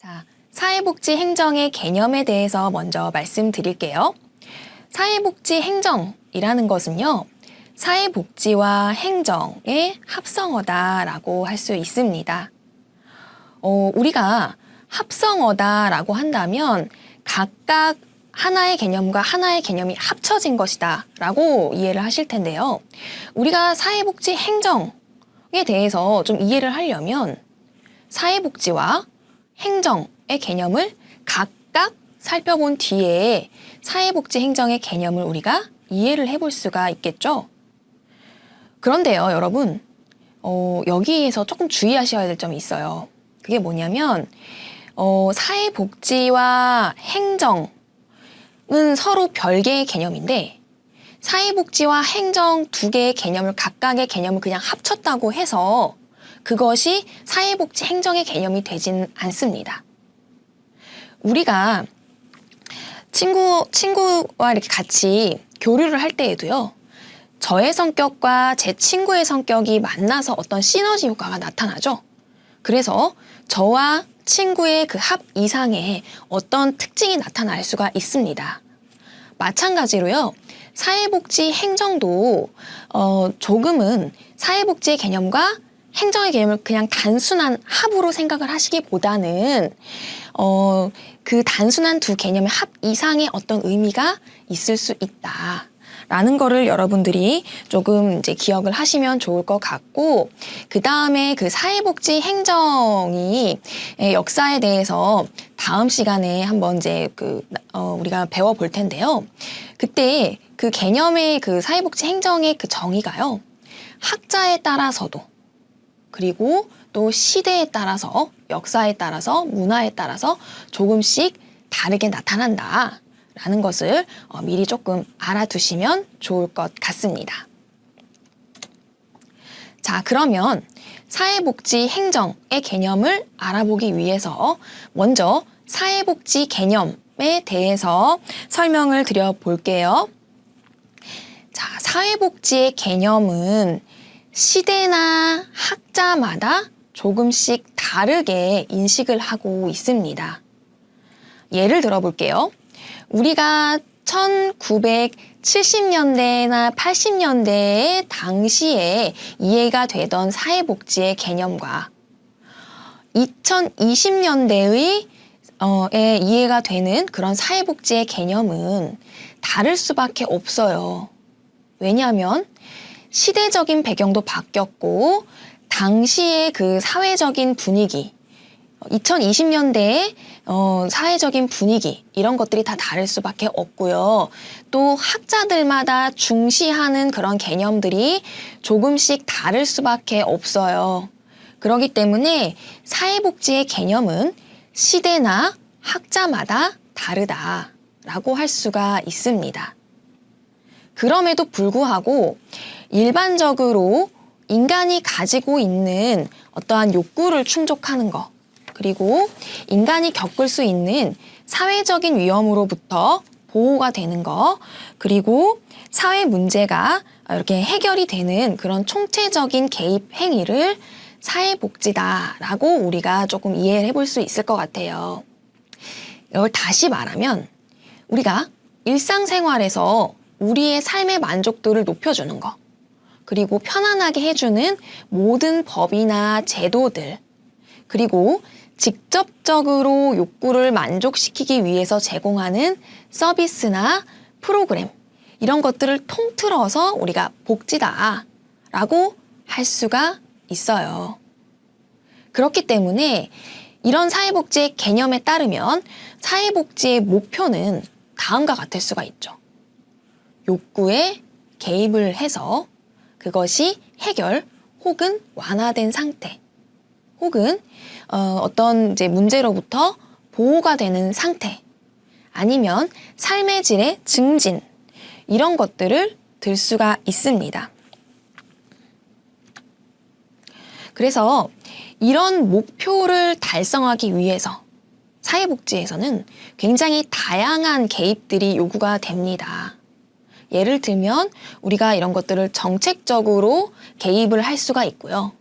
자, 사회복지 행정의 개념에 대해서 먼저 말씀드릴게요. 사회복지 행정이라는 것은요, 사회복지와 행정의 합성어다라고 할 수 있습니다. 어, 우리가 합성어다라고 한다면 각각 하나의 개념과 하나의 개념이 합쳐진 것이다 라고 이해를 하실 텐데요. 우리가 사회복지 행정 에 대해서 좀 이해를 하려면 사회복지와 행정의 개념을 각각 살펴본 뒤에 사회복지 행정의 개념을 우리가 이해를 해볼 수가 있겠죠. 그런데요, 여러분, 어, 여기에서 조금 주의하셔야 될 점이 있어요. 그게 뭐냐면, 어, 사회복지와 행정은 서로 별개의 개념인데, 사회복지와 행정 두 개의 개념을 각각의 개념을 그냥 합쳤다고 해서 그것이 사회복지 행정의 개념이 되진 않습니다. 우리가 친구, 친구와 이렇게 같이 교류를 할 때에도요, 저의 성격과 제 친구의 성격이 만나서 어떤 시너지 효과가 나타나죠. 그래서 저와 친구의 그 합 이상의 어떤 특징이 나타날 수가 있습니다. 마찬가지로요, 사회복지 행정도 어, 조금은 사회복지의 개념과 행정의 개념을 그냥 단순한 합으로 생각을 하시기보다는 어, 그 단순한 두 개념의 합 이상의 어떤 의미가 있을 수 있다. 라는 거를 여러분들이 조금 이제 기억을 하시면 좋을 것 같고, 그 다음에 그 사회복지 행정이 의 역사에 대해서 다음 시간에 한번 이제 그, 어, 우리가 배워볼 텐데요. 그때 그 개념의 그 사회복지 행정의 그 정의가요. 학자에 따라서도, 그리고 또 시대에 따라서, 역사에 따라서, 문화에 따라서 조금씩 다르게 나타난다. 라는 것을 어, 미리 조금 알아두시면 좋을 것 같습니다. 자, 그러면 사회복지 행정의 개념을 알아보기 위해서 먼저 사회복지 개념에 대해서 설명을 드려 볼게요. 자, 사회복지의 개념은 시대나 학자마다 조금씩 다르게 인식을 하고 있습니다. 예를 들어 볼게요. 우리가 1970년대나 80년대 당시에 이해가 되던 사회복지의 개념과 2020년대의 어, 에 이해가 되는 그런 사회복지의 개념은 다를 수밖에 없어요. 왜냐하면 시대적인 배경도 바뀌었고 당시의 그 사회적인 분위기 2020년대에 어, 사회적인 분위기 이런 것들이 다 다를 수밖에 없고요. 또 학자들마다 중시하는 그런 개념들이 조금씩 다를 수밖에 없어요. 그렇기 때문에 사회복지의 개념은 시대나 학자마다 다르다라고 할 수가 있습니다. 그럼에도 불구하고 일반적으로 인간이 가지고 있는 어떠한 욕구를 충족하는 것, 그리고 인간이 겪을 수 있는 사회적인 위험으로부터 보호가 되는 거, 그리고 사회 문제가 이렇게 해결이 되는 그런 총체적인 개입 행위를 사회복지다라고 우리가 조금 이해를 해볼 수 있을 것 같아요. 이걸 다시 말하면 우리가 일상생활에서 우리의 삶의 만족도를 높여주는 거, 그리고 편안하게 해주는 모든 법이나 제도들, 그리고 직접적으로 욕구를 만족시키기 위해서 제공하는 서비스나 프로그램, 이런 것들을 통틀어서 우리가 복지다 라고 할 수가 있어요. 그렇기 때문에 이런 사회복지의 개념에 따르면 사회복지의 목표는 다음과 같을 수가 있죠. 욕구에 개입을 해서 그것이 해결 혹은 완화된 상태 혹은 어, 어떤 이제 문제로부터 보호가 되는 상태 아니면 삶의 질의 증진 이런 것들을 들 수가 있습니다. 그래서 이런 목표를 달성하기 위해서 사회복지에서는 굉장히 다양한 개입들이 요구가 됩니다. 예를 들면 우리가 이런 것들을 정책적으로 개입을 할 수가 있고요.